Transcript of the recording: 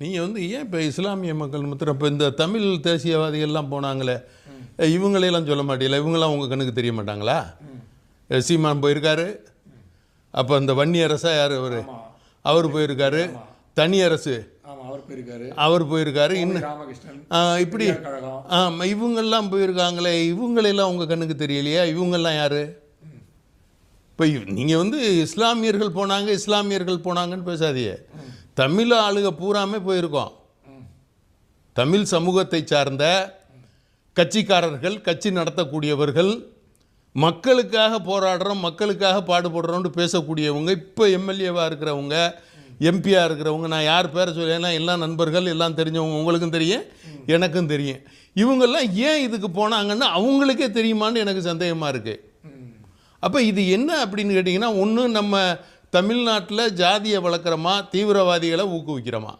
நீங்கள் வந்து ஏன் இப்போ இஸ்லாமிய மக்கள் மாத்திரம்? இப்போ இந்த தமிழ் தேசியவாதிகள்லாம் போனாங்களே இவங்களையெல்லாம் சொல்ல மாட்டீங்களா? இவங்கெல்லாம் உங்கள் கண்ணுக்கு தெரிய மாட்டாங்களா? சீமான் போயிருக்காரு. அப்போ இந்த வன்னி அரசா யார் அவர்? அவர் போயிருக்காரு. தனி அரசு அவர் போயிருக்காரு. இன்னும் இப்படி ஆமாம் இவங்கெல்லாம் போயிருக்காங்களே இவங்களெல்லாம் உங்கள் கண்ணுக்கு தெரியலையா? இவங்கெல்லாம் யார்? இப்போ நீங்கள் வந்து இஸ்லாமியர்கள் போனாங்க இஸ்லாமியர்கள் போனாங்கன்னு பேசாதீங்க. தமிழ் ஆளுக பூராமே போயிருக்கோம். தமிழ் சமூகத்தை சார்ந்த கட்சிக்காரர்கள் கட்சி நடத்தக்கூடியவர்கள் மக்களுக்காக போராடுறோம் மக்களுக்காக பாடுபடுறோம்னு பேசக்கூடியவங்க இப்போ எம்எல்ஏவாக இருக்கிறவங்க எம்பியாக இருக்கிறவங்க நான் யார் பேரை சொல்லேன்னா எல்லாம் நண்பர்கள் எல்லாம் தெரிஞ்சவங்க உங்களுக்கும் தெரியும் எனக்கும் தெரியும். இவங்கெல்லாம் ஏன் இதுக்கு போனாங்கன்னு அவங்களுக்கே தெரியுமான்னு எனக்கு சந்தேகமாக இருக்குது அப்போ இது என்ன அப்படின்னு கேட்டிங்கன்னா ஒன்று நம்ம தமிழ்நாட்டில் ஜாதியை வளர்க்குறோமா தீவிரவாதிகளை ஊக்குவிக்கிறோமா?